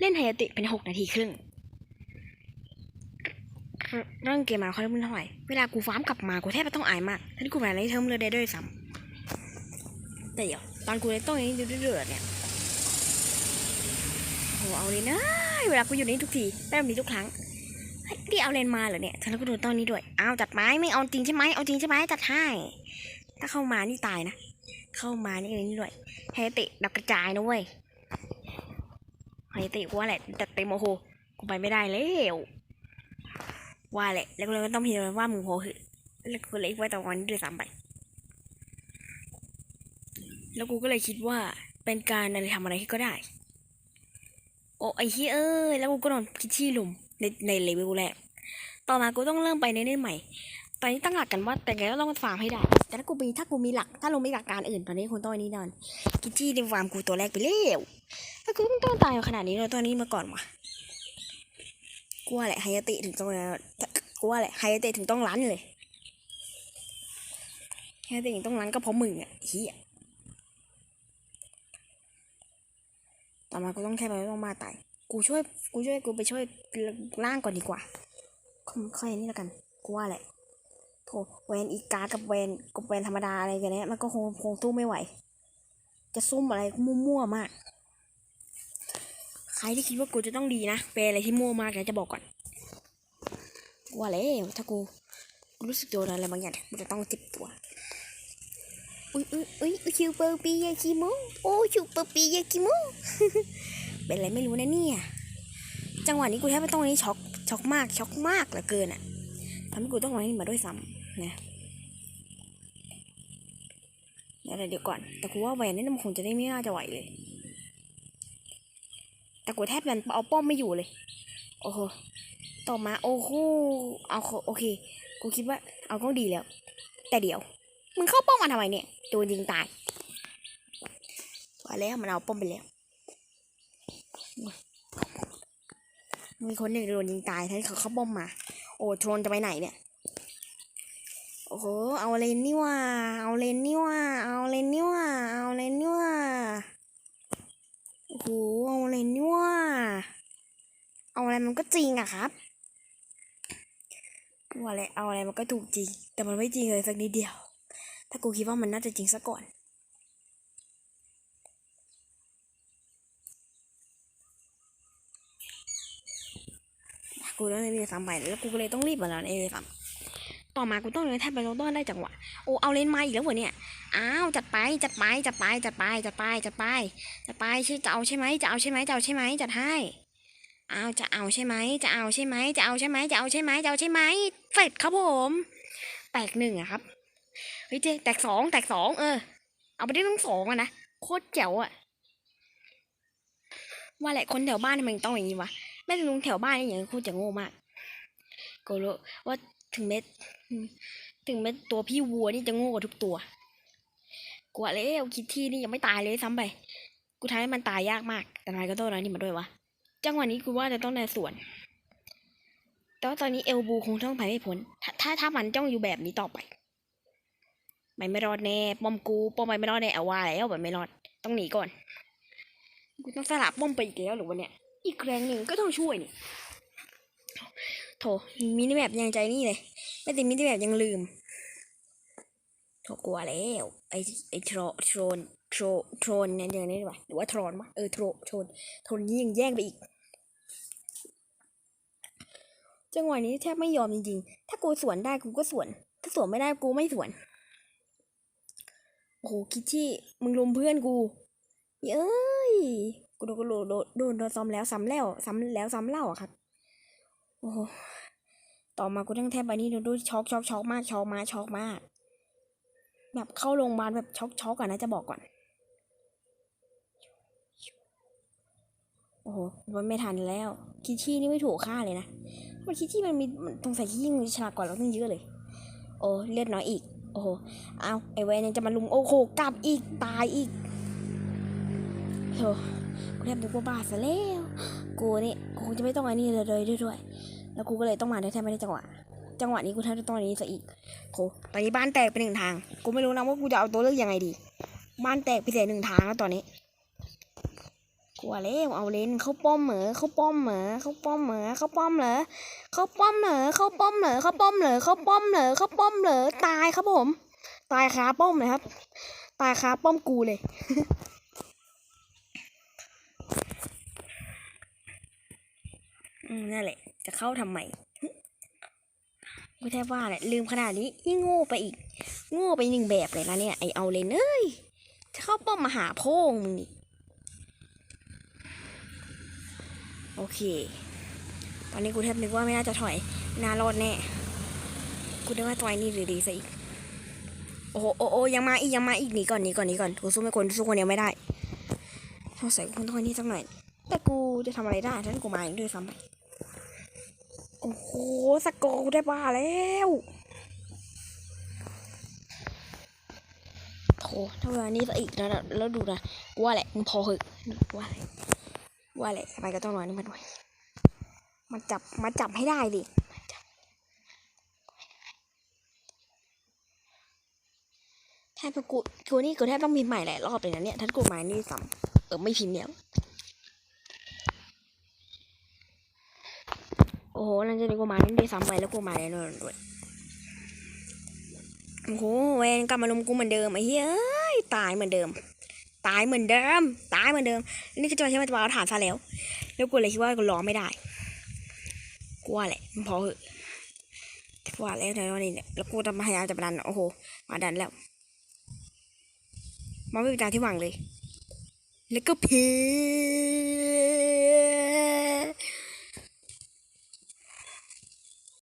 เล่นไฮยาติเป็นหกนาทีครึ่งเรื่องเกมมาเขาเริ่มเท่าไหร่ เวลากูฟาร์มกลับมากูแทบไม่ต้องอายมากทั้งที่กูแพ้ในเทอมเลยได้ด้วยซ้ำแต่เดี๋ยวตอนกูเล่นต้องอย่างนี้เดือดเนี่ยโหเอาเลยนะ เวลากูอยู่ในนี้ทุกทีได้แบบนี้ทุกครั้งเฮ้ยนี่เอาเลนมาเหรอเนี่ยฉันก็โดนตอนนี้ด้วยเอาจัดไม้ไม่เอาจริงใช่ไหมเอาจริงใช่ไหมจัดให้ถ้าเข้ามานี่ตายนะ เข้ามานี่นี่ด้วยไฮติดับกระจายนะเว้ย ไฮยาติกูว่าแหละแต่เต็มโอ้โหกูไปไม่ได้แล้วว่าแหละ แล้วกูเลยต้องพิจารณาว่ามึงโหคือแล้วกูเลยไว้ตอนวันนี้ด้วยซ้ำไป แล้วกูก็เลยคิดว่าเป็นการอะไรทำอะไรที่ก็ได้ โอ้ไอ้เฮ้ยเอ้ยแล้วกูก็นอนคิดที่หลุมในในเลเวลแรกต่อมากูต้องเริ่มไปในเล่นใหม่ ตอนนี้ตั้งหลักกันว่าแต่ไงก็ต้องฟาร์มให้ได้ แต่ถ้ากูมีถ้ากูมีหลัก ถ้าลงไม่หลักการอื่นตอนนี้คุณต้อนนี้นอนคิดที่ในฟาร์มกูตัวแรกไปเร็วถ้ากูต้องต้องตายขนาดนี้เลยตัวนี้มาก่อนวะกูว่าแหละไฮยาติถึงต้องกูว่าแหละไฮยาติถึงต้องรันเลยไฮยาติถึงต้องรันก็เพราะมึงอะเฮียต่อมากูต้องแค่ไปต้องมาตายกูช่วยกูช่วยกูไปช่วยล่างก่อนดีกว่าค่อยๆนี่แล้วกันกูว่าแหละ โถแวนอีกากับแวนกับแวนธรรมดาอะไรกันเนี้ยมันก็คงคงสู้ไม่ไหว จะซุ่มอะไรมั่วๆมาก ใครที่คิดว่ากูจะต้องดีนะเป็นอะไรที่มั่วมากนะจะบอกก่อนว่าแล้วถ้ากูรู้สึกโดนอะไรบางอย่างกูจะต้องเจ็บตัวอุ้ยอุ้ยอุ้ยคิวเปอร์ปียาคิโมโอ้คิวเปอร์ปียาคิโมเป็นอะไรไม่รู้นะเนี่ยจังหวะนี้กูแทบไม่ต้องนี้ช็อกช็อกมากช็อกมากเหลือเกินอะทำให้กูต้องมาให้มาด้วยซ้ำ นะเดี๋ยวเดี๋ยวก่อน แต่กูว่าแหวนนี่มันคงจะได้ไม่น่าจะไหวเลย แต่กูแทบจะเอาป้อมไม่อยู่เลย โอ้โห ต่อมาโอ้โห เอาโอเค กูคิดว่าเอาก็ดีแล้ว แต่เดี๋ยว มึงเข้าป้อมมาทำไมเนี่ยโดนยิงตายว่าแล้วมันเอาป้อมไปแล้ว มีคนหนึ่งโดนยิงตายทั้งเขาเข้าป้อมมา โอ้โทรนจะไปไหนเนี่ย โอ้โห เอาเลนนี่ว่า เอาเลนนี่ว่า เอาเลนนี่ว่า เอาเลนนี่ว่า โอ้โห เอาเลนนี่ว่า เอาอะไรมันก็จริงอะครับว่าอะไร เอาอะไรมันก็ถูกจริง แต่มันไม่จริงเลยสักนิดเดียว ถ้ากูคิดว่ามันน่าจะจริงซะก่อนกูต้องเรียนซ้ำไปแล้วกูก็เลยต้องรีบมาแล้วเอซ้ำ ต่อมากูต้องเรียนแทบไปต้องได้จังหวะโอ้เอาเลนมาอีกแล้วเหรอเนี่ยอ้าวจัดไปจัดไปจัดไปจัดไปจัดไปจัดไปจัดไปชื่อจะเอาใช่ไหมจะเอาใช่ไหมจะเอาใช่ไหมจัดให้อ้าวจะเอาใช่ไหมจะเอาใช่ไหมจะเอาใช่ไหมจะเอาใช่ไหมจะเอาใช่ไหมเสร็จครับผมแตกหนึ่งอะครับเฮ้ยเจ๊แตกสองแตกสองเออ เอาไปได้ทั้งสองอะนะโคตรเจ๋วอะว่าแหละคนแถวบ้านทำไมต้องอย่างนี้วะแม่ลุงแถวบ้านนี่อย่างโคูจะโง่มากกูรู้ว่าถึงเม็ด ถึงเม็ดตัวพี่วัวนี่จะโง่กว่าทุกตัวกว่าแล้วคิดที่นี่ยังไม่ตายเลยซ้ำไป กูทำให้มันตายยากมาก แต่ทำไมก็ต้องอะนี่มาด้วยวะ จังหวะนี้กูว่าจะต้องในสวน แต่ว่าตอนนี้เอลบูคงต้องไปไม่พ้น ถ้าถ้าถามันจ้องอยู่แบบนี้ต่อไปไม่ไม่รอดแน่ ป้อมกู ป้อมไปไม่รอดแน่เอาว่าแล้วแบบไม่รอด ต้องหนีก่อน กูต้องสลับป้อมไปอีกแล้วหรือวะเนี่ย อีกแรงหนึ่งก็ต้องช่วยนี่ โถมินิแมปยังใจนี่เลย ไม่ติดมินิแมปยังลืมโถกลัวแล้วไอไอโทรโทรนโทรโทรนเนี่ยย่างนี้ดีกว่าหรือว่าโทรนวะเออโทรโทรนโทรนนี้ยังแย่งไปอีก จังหวะนี้แทบไม่ยอมจริงๆ ถ้ากูสวนได้กูก็สวน ถ้าสวนไม่ได้กูไม่สวน โอ้โหคิดที่มึงลุมเพื่อนกูเย้ยกูโดนกูโดนโดนโดนซ้ำแล้วซ้ำแล้วซ้ำแล้วซ้ำเล่าอะครับ โอ้โหต่อมากูต้องแทบไปนี่ดูดูช็อกช็อกช็อกมากช็อกมากช็อกมาก แบบเข้าโรงพยาบาลแบบช็อกช็อกก่อนนะจะบอกก่อน โอ้โหมันไม่ทันแล้ว คิดที่นี่ไม่ถูกค่าเลยนะมันคิดที่มันมีมันตรงใส่ที่ยิ่งฉลาดกว่าเราตั้งเยอะเลย โอ้เลือดน้อยอีก โอ้โหเอาไอเวนยังจะมาลุมโอ้โหกลับอีกตายอีกโธ่กูแทบนึกว่าบ้าซะแล้ว กูนี่กูคงจะไม่ต้องอันนี้เลยเลยด้วย แล้วกูก็เลยต้องมาได้แทบไม่ได้จังหวะ จังหวะนี้กูแทบจะต้องอันนี้ซะอีกโหตอนนี้บ้านแตกไปหนึ่งทาง กูไม่รู้นะว่ากูจะเอาตัวเลือกยังไงดี บ้านแตกไปเสียหนึ่งทางแล้วตอนนี้กลัวแล้วเอาเลนเขาป้อมเหมอเขาป้อมเหมอเขาป้อมเหมอเขาป้อมเหรอเขาป้อมเหรอเขาป้อมเหรอเขาป้อมเหรอเขาป้อมเหรอเขาป้อมเหรอตายครับผม ตายคาป้อมเลยครับ ตายคาป้อมกูเลย อืมนั่นแหละ จะเข้าทำไมไม่ใช่ว่าแหละลืมขนาดนี้ยิ่งโง่ไปอีก โง่ไปหนึ่งแบบเลยนะเนี่ยไอเอาเลนเอ้ยจะเข้าป้อมมาหาโพงมึงนี่โอเค ตอนนี้กูแทบนึกว่าไม่น่าจะถอยน่ารอดแน่กูได้ว่าตัวไอ้นี่หรือดีซะอีกโอ้โหโอ้โอ้ยังมาอีกยังมาอีกหนีก่อนหนีก่อนหนีก่อนกูสู้ไม่คนสู้คนเดียวไม่ได้สงสัยกูคงต้องไอ้นี่สักหน่อยแต่กูจะทำอะไรได้ถ้ากูมาอีกด้วยซ้ำไป โอ้โหสกอร์กูได้บ้าแล้วโถถ้าเวลานี้ซะอีกนะแล้วดูนะว่าแหละมึงพอเหอะว่าแหละว่าแหละทำไมก็ต้องรอนี่มาด้วยมาจับมาจับให้ได้ดิแทบกูกูนี่กูแทบต้องพิมพ์ใหม่หลายรอบเลยนะเนี่ยถ้ากูหมานี่ซ้ำเออไม่พิมพ์แล้ว อ้โหหลังจากนี้กูมานี่ได้ซ้ำไปแล้วกูมาแน่นอนด้วยโอ้โหเวนกลับมาลุมกูเหมือนเดิมไอ้เฮ้ยตายเหมือนเดิม ตายเหมือนเดิม ตายเหมือนเดิม นี่คือจะมาใช้มาตวาฐานซะแล้ว แล้วกูเลยคิดว่ากูรอไม่ได้กูว่าแหละมันพอเหอะกูว่าแล้วแต่ว่านี่เนี่ยแล้วกูจะพยายามจะมาดันโอ้โห มาดันแล้วมันไม่เป็นตามที่หวังเลย แล้วก็เพ